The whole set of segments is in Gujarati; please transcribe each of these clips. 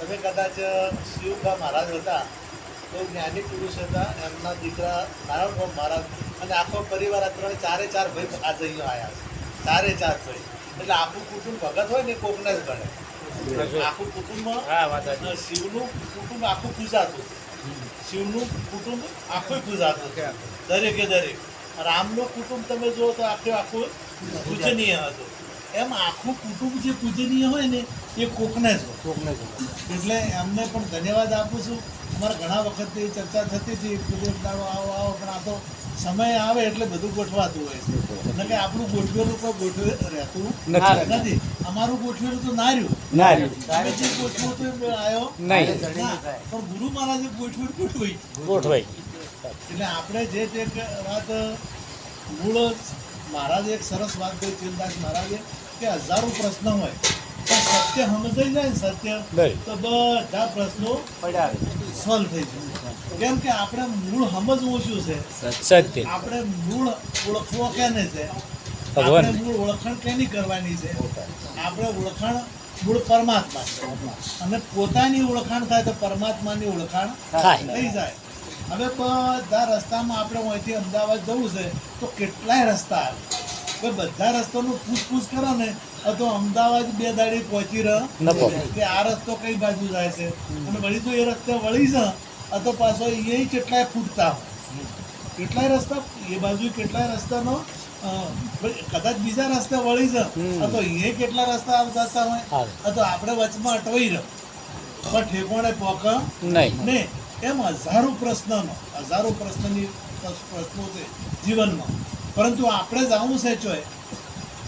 તમે કદાચ શિવભા મહારાજ હતા તો જ્ઞાની પુરુષ હતા એમના દીકરા નારાયણભાઈ મહારાજ અને આખો પરિવાર આ ત્રણ ચારે ચાર ભાઈ આજે અહીંયા આવ્યા છે. ચારે ચાર ભાઈ. એટલે આખું કુટુંબ ભગત હોય ને કોકને જ ગણે. આખું કુટુંબમાં શિવનું કુટુંબ આખું પૂજાતું. શિવનું કુટુંબ આખું પૂજાતું. દરેકે દરેક. રામનું કુટુંબ તમે જુઓ તો આખું આખું પૂજનીય હતું. એમ આખું કુટુંબ જે પૂજનીય હોય ને એ કોકને જ હોય. એટલે એમને પણ ધન્યવાદ આપું છું. અમારે ઘણા વખતથી ચર્ચા થતી હતી કુદરત દાડો આવો આવો પણ આ તો સમય આવે એટલે બધું ગોઠવાતું હોય છે. એટલે કે આપણું ગોઠવેલું કોઈ ગોઠવે રહેતું નથી. અમારું ગોઠવેલું તો ના રહ્યું. ના રહ્યું. તમે જે ગોઠવો તો આવ્યો નહીં. પણ ગુરુ મહારાજે ગોઠવું ગોઠવાઈ ગોઠવાઈ એટલે આપણે જે તે વાત મૂળ મહારાજે એક સરસ વાત કરી ચિરદાસ મહારાજે કે હજારો પ્રશ્ન હોય પણ સત્ય સમજાઈ જાય ને સત્ય તો બધા પ્રશ્નો સોલ્વ થઈ જાય. કેમ કે આપણે મૂળ સમજવું શું છે. સત્ય. આપણે મૂળ ઓળખવો કેને છે? આપણે મૂળ ઓળખાણ કેની કરવાની છે? આપણે ઓળખાણ મૂળ પરમાત્મા છે. અને પોતાની ઓળખાણ થાય તો પરમાત્માની ઓળખાણ થાય. થઈ જાય. હવે બધા રસ્તામાં આપણે અહીંથી અમદાવાદ જવું છે તો કેટલાય રસ્તા આવે. હવે બધા રસ્તાનું પૂછપૂછ કરો ને તો અમદાવાદ બે દાડી પહોંચી રહ્યો. કે આ રસ્તો કઈ બાજુ જાય છે? અને વળી તો એ રસ્તે વળી છે આ તો પાછો એ કેટલાય ફૂટતા કેટલાય રસ્તા એ બાજુ કેટલાય રસ્તાનો કદાચ બીજા રસ્તે વળી છે. તો એ કેટલા રસ્તા આવતા હોય. તો આપણે વચમાં અટવાઈ રહ્યો. પણ ઠેકોણે પોક નહીં. એમ હજારો પ્રશ્નનો હજારો પ્રશ્નની પ્રશ્નો છે જીવનમાં. પરંતુ આપણે જવું છે ચોય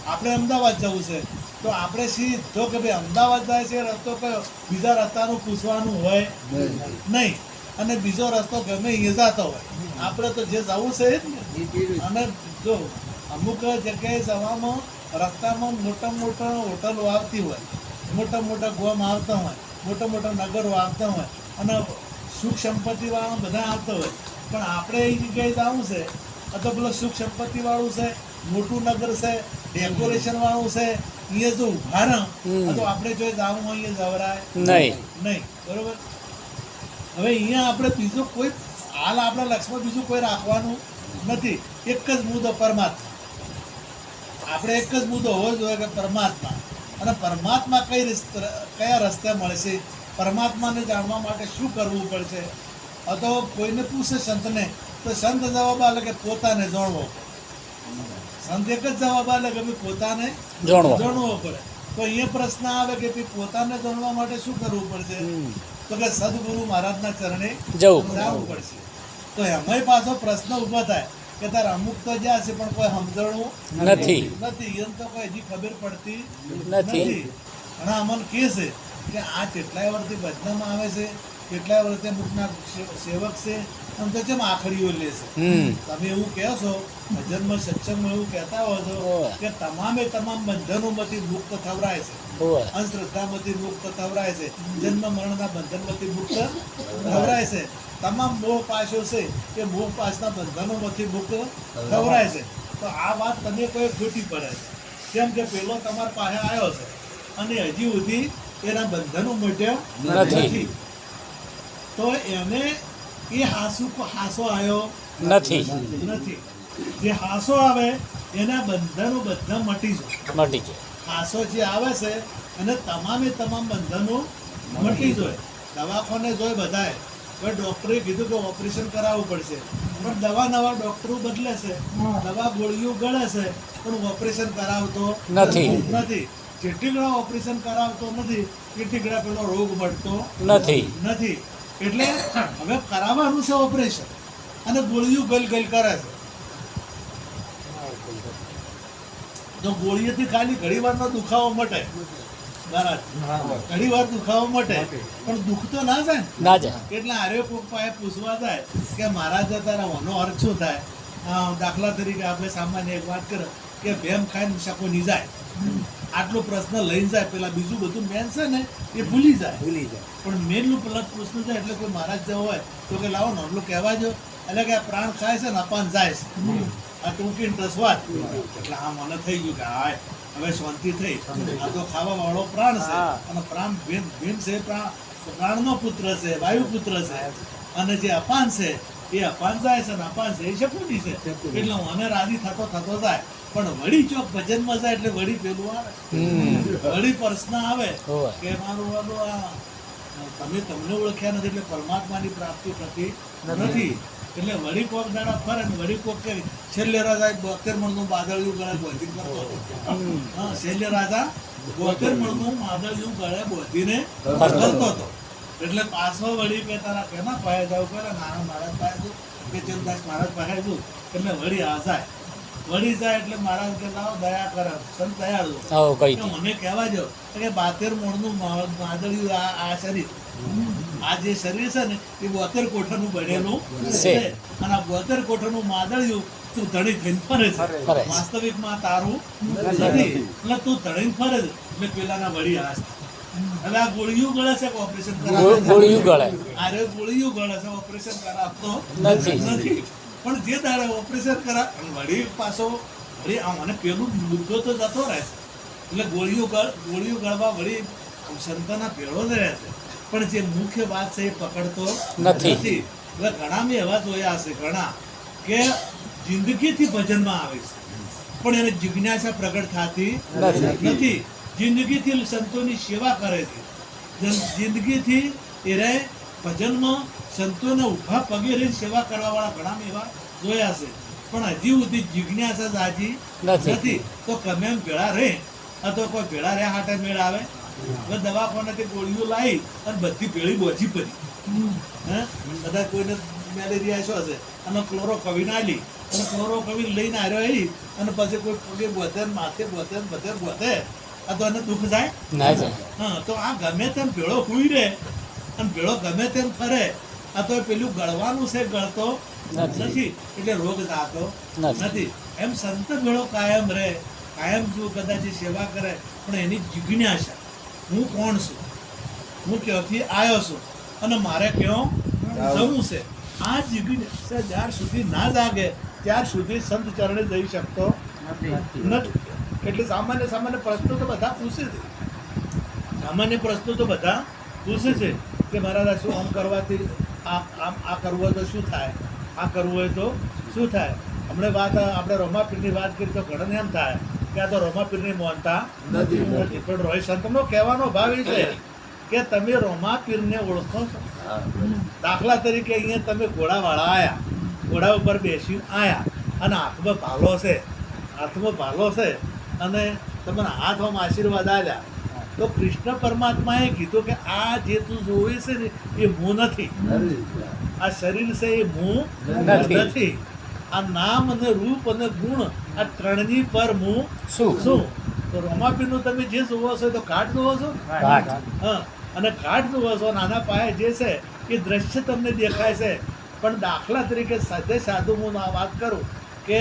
આપણે અમદાવાદ જવું છે તો આપણે સીધો કે ભાઈ અમદાવાદ જાય છે રસ્તો કયો? બીજા રસ્તાનું પૂછવાનું હોય નહીં. અને બીજો રસ્તો ગમે એ જતો હોય. આપણે તો જે જવું છે જ ને. અને જો અમુક જગ્યાએ જવામાં રસ્તામાં મોટા મોટા હોટલો આવતી હોય મોટા મોટા ગોમ આવતા હોય મોટા મોટા નગરો આવતા હોય અને સુખ સંપત્તિ વાળા બધા આવતા હોય પણ આપણે એ જગ્યાએ જવું છે અથવા પેલો સુખ સંપત્તિ વાળું છે મોટું નગર છે ડેકોરેશન વાળું છે અહીંયા જો ઊભા રહો તો આપણે જો જવું હોય એ જવરાય. નહીં. નહીં બરોબર? હવે અહીંયા આપણે બીજું કોઈ હાલ આપણા લક્ષ્મણ બીજું કોઈ રાખવાનું નથી. એક જ મુદ્દો પરમાત્મા. આપણે એક જ મુદ્દો હોવો જોઈએ કે પરમાત્મા. અને પરમાત્મા કઈ કયા રસ્તે મળશે? પરમાત્માને જાણવા માટે શું કરવું પડશે? અથવા કોઈને પૂછે સંતને તો સંત જવાબ આલે કે પોતાને જાણવો સંત એક જ જવાબ આલે કે ભાઈ પોતાને જાણવો. પડે. તો અહીંયા પ્રશ્ન આવે કે ભાઈ પોતાને જાણવા માટે શું કરવું પડશે? તો કે સદગુરુ મહારાજના ચરણે જવું. પડશે. તો એમાંય પાછો પ્રશ્ન ઊભો થાય કે તારે અમુક તો જ્યાં છે પણ કોઈ સમજણું નથી. નથી. એમ તો કોઈ હજી ખબર પડતી નથી. ઘણા અમન કે છે કે આ કેટલાય વર્ષથી ભજનામાં આવે છે કેટલાય વર્ષે મુખના સેવક છે અને તો કેમ આખડીઓ લેશે તમે એવું કહો છો ભજનમાં સત્સંગમાં એવું કહેતા હો છો કે તમામે તમામ બંધનોમાંથી મુક્ત થવરાય છે. અંધશ્રદ્ધામાંથી મુક્ત થવરાય છે. જન્મ મરણના બંધનમાંથી મુક્ત થવરાય છે. તમામ મોહ પાશો છે એ મોહ પાશના બંધનોમાંથી મુક્ત થવરાય છે. તો આ વાત તમે કોઈ ખોટી પડે છે. કેમ કે પેલો તમારા પાસે આવ્યો છે. અને હજી સુધી એના બંધનો મટ્યા નથી. તો એને એ હાસુ હાસો આવ્યો નથી. નથી. જે હાસો આવે એના બંધનો બધા મટી જાય. મટી જાય. હાસો જે આવે છે અને તમામે તમામ બંધનો મટી જાય. દવાખાને જોઈ બધાએ પણ ડૉક્ટરે કીધું કે ઓપરેશન કરાવવું પડશે. પણ દવા નવા ડૉક્ટરો બદલે છે. દવા ગોળીઓ ગળે છે. પણ ઓપરેશન કરાવતો નથી. નથી. જેટલી ગળા ઓપરેશન કરાવતો નથી એટલી ગળા પેલો રોગ મળતો નથી. નથી. એટલે હવે કરાવવાનું છે ઓપરેશન અને ગોળીઓ ગલ ગલ કરે છે. તો ગોળીઓથી ખાલી ઘણી વારનો દુખાવો મટે. બરાબર. ઘણી વાર દુખાવો મટે. પણ દુઃખ તો ના જાય ના? જાય. એટલે આર્યો પાસે પૂછવા જાય કે મહારાજ તારા મનો અર્થ શું થાય? દાખલા તરીકે આપણે સામાન્ય એક વાત કરો કે ભેમ ખાઈને શકો નહીં જાય આટલો પ્રશ્ન લઈને જાય પેલા બીજું બધું મેન છે ને એ ભૂલી જાય. ભૂલી જાય. પણ મેનનું પેલા પ્રશ્ન છે એટલે કોઈ મહારાજ જવો હોય તો કે લાવો નોંધલું કહેવા જો એટલે કે આ પ્રાણ ખાય છે ને અપાન જાય છે. આ ટૂંકી રસવાત એટલે હા મને થઈ ગયું કે હા હવે શાંતિ થઈ. આ તો ખાવા વાળો પ્રાણ છે. અને પ્રાણ ભીમ ભીમ છે પ્રાણ પ્રાણનો પુત્ર છે વાયુ પુત્ર છે. અને જે અપાન છે એ અપાન જાય છે ને અપાન છે. એ શકુની છે એટલે હું અને રાજી થતો થતો જાય. પણ વળી ચોક ભજનમાં જાય એટલે વળી પેલું આવે. વળી પ્રશ્ન આવે કે મારું વાલું આ તમે તમને ઓળખ્યા નથી એટલે પરમાત્માની પ્રાપ્તિ થતી નથી. એટલે વળી કોક દાડા ફરે ને વળી કોક કે છેલ્લે રાજા બોતેર મણનું બાદળિયું ગળે બોધી કરતો હતો. હા છેલ્લે રાજા બોતેર મણનું બાદળિયું ગળે બોધીને કરતો હતો. એટલે પાછો વળી કે તારા કેના પાયા જાવ? કરે નાના મહારાજ પાસે કે ચંદાસ મહારાજ પાસે એટલે વળી આ જાય. વળી જાય એટલે મહારાજ કે લાવો દયા કરે. સંત દયાળુ આવો કઈ મને કહેવા જો કે બાતેર મોણનું મા- માદળિયું આ આ શરીર. આ જે શરીર છે ને એ બોતેર કોઠાનું બનેલું છે. અને આ બોતેર કોઠાનું માદળિયું તું ધણી થઈને ફરે છે. વાસ્તવિકમાં તારું નથી. એટલે તું ધણી ફરે છે. એટલે પેલાના વળી હાસ હવે આ ગોળીયું ગળે છે ઓપરેશન કરાવે ગોળિયું ગળે. અરે ગોળીયું ગળે છે ઓપરેશન કરાવતો નથી. પણ જે તારે ઓપરેશન કરા વળી પાછો વળી મને પેલું મુદ્દો તો જતો રહે છે. એટલે ગોળીઓ ગોળીઓ ગળવા વળી સંતના ભેળો જ રહે છે. પણ જે મુખ્ય વાત છે એ પકડતો નથી. એટલે ઘણા મેં એવા જોયા હશે ઘણા કે જિંદગીથી ભજનમાં આવે છે. પણ એને જિજ્ઞાસા પ્રગટ થતી નથી. જિંદગીથી સંતોની સેવા કરે છે. જિંદગીથી એ રહે ભજનમાં સંતોને ઊભા પગે રહી સેવા કરવાવાળા ઘણા એવા જોયા છે. પણ હજી સુધી જિજ્ઞાસા હાજી નથી. તો ગમે એમ ભેળા રહે? અથવા કોઈ ભેળા રહ્યા હાટે મેળ આવે? દવાખાનેથી ગોળીઓ લાવી અને બધી ભેળી બોચી પડી. હે? બધા કોઈને મેલેરિયા શું હશે. અને ક્લોરો કવિ નાલી અને ક્લોરો કવિ લઈને આવ્યો એ અને પછી કોઈ પગે બોધે માથે બોધે બધે બોધે. આ તો એને દુઃખ જાય. હા તો આ ગમે તેમ ભેળો હુઈ રહે. અને ભેળો ગમે તેમ ફરે આ તો પેલું ગળવાનું છે ગળતો નથી. એટલે રોગ થતો નથી. નથી. એમ સંત ભેળો કાયમ રહે કાયમ જો કદાચ સેવા કરે પણ એની જિજ્ઞાસા. હું કોણ છું? હું ક્યાંથી આવ્યો છું? અને મારે ક્યાં જવું. છે? આ જિજ્ઞાસા જ્યાર સુધી ના જાગે ત્યાર સુધી સંત ચરણે જઈ શકતો નથી. એટલે સામાન્ય સામાન્ય પ્રશ્નો તો બધા પૂછે છે. સામાન્ય પ્રશ્નો તો બધા પૂછે છે. કે મારા શું આમ કરવાથી આ આમ આ કરવું હોય તો શું થાય? આ કરવું હોય તો શું થાય? હમણાં વાત આપણે રોમાપીરની વાત કરી તો ઘણાને એમ થાય કે આ તો રોમાપીરની મોનતા નથી. પણ રોહિત સંતનો કહેવાનો ભાવ એ છે કે તમે રોમાપીરને ઓળખો છો. દાખલા તરીકે અહીંયા તમે ઘોડાવાળા આવ્યા ઘોડા ઉપર બેસી આવ્યા અને હાથમાં ભાલો છે. હાથમાં ભાલો છે. અને તમને હાથમાં આશીર્વાદ આલ્યા તો કૃષ્ણ પરમાત્માએ કીધું કે આ જે તું જોવે છે ને એ હું નથી. આ શરીર છે એ હું નથી. નથી. આ નામ અને રૂપ અને ગુણ આ ત્રણની પર હું શું? શું? તો રોમાપીરનું તમે જે જોવો છો એ તો ઘાટ જોવો છો? હા. અને ઘાટ જોવો છો નાના પાયે જે છે એ દ્રશ્ય તમને દેખાય છે. પણ દાખલા તરીકે સાથે સાધુ હું વાત કરું કે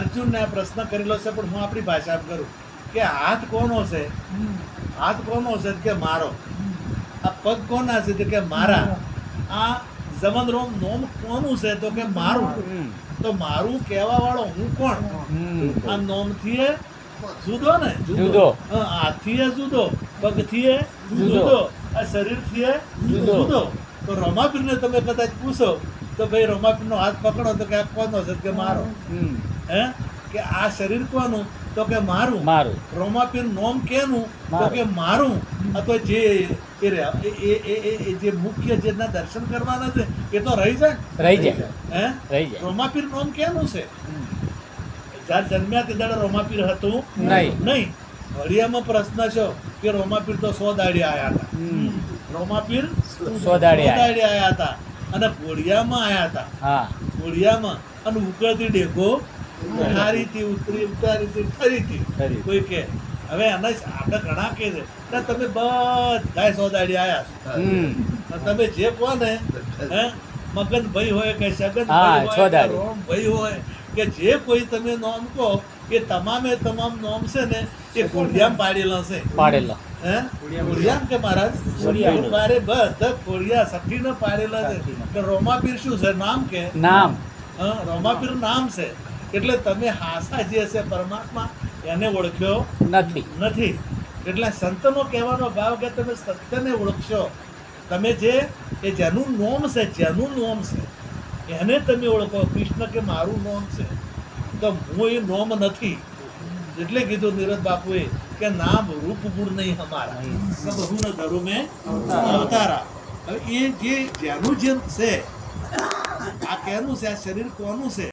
અર્જુનને આ પ્રશ્ન કરેલો છે પણ હું આપણી ભાષામાં કરું. કે હાથ કોનો છે? હાથ કોનો છે કે મારો? આ પગ કોના છે કે મારા? આ જમન રોમ નોમ કોનું છે તો કે મારું? તો મારું કહેવા વાળો હું કોણ? આ નોમથી જુદો ને? જુદો. હા, હાથથી એ જુદો પગથી એ જુદો. આ શરીરથી એ જુદો. જુદો. તો રમાપીરને તમે કદાચ પૂછો તો ભાઈ રમાપીરનો હાથ પકડો તો કે આ કોનો છે કે મારો? હે? કે આ શરીર કોનું? તો કે મારું. મારું. રોમાપીર નોમ કેનું? તો કે મારું. અથવા જે એ એ જે મુખ્ય જેના દર્શન કરવાના છે એ તો રહી જાય? રહી જાય. હે? રહી જાય. રોમાપીર નોમ કેનું છે? જ્યારે જન્મ્યા તે દાડે રોમાપીર હતું? નહીં. નહીં. વડિયામાં પ્રશ્ન છે કે રોમાપીર તો સો દાડી આયા હતા. રોમાપીર સો દાડે આયા. હતા. અને ઘોડિયામાં આયા હતા. હા. ઘોડિયામાં અને ઉકળતી ડેગો ઉતારીથી ઉતરી ઉતારીથી ફરીથી. કોઈ કે હવે આના આપણે ઘણા કે છે. "ના, તમે બધા સોદાડી આવ્યા છો. તમે જે કહો ને હે મગન ભાઈ હોય કે સગન ભાઈ હોય રોમ ભાઈ હોય કે જે કોઈ તમે નોમ કહો એ તમામે તમામ નોમ છે ને એ ખોડિયામ પાડેલા છે. પાડેલો. હે? કે મહારાજ. મારે બધા ખોડિયા સખીને પાડેલા છે. કે રોમાપીર શું છે? નામ કે? નામ. હા, રોમાપીર નામ છે. એટલે તમે હાસા જે છે પરમાત્મા એને ઓળખ્યો નથી. નથી. એટલે સંતનો કહેવાનો ભાવ કે તમે સત્યને ઓળખશો. તમે જે એ જેનું નોમ છે જેનું નોમ છે એને તમે ઓળખો. કૃષ્ણ કે મારું નોમ છે. તો હું એ નોમ નથી. એટલે કીધું નીરજ બાપુએ કે નામ રૂપ ગુણ નહીં હમારા સબ હું ધરું મેં અવતારા. હવે એ જે જેનું જેમ છે આ કેનું છે? આ શરીર કોનું છે?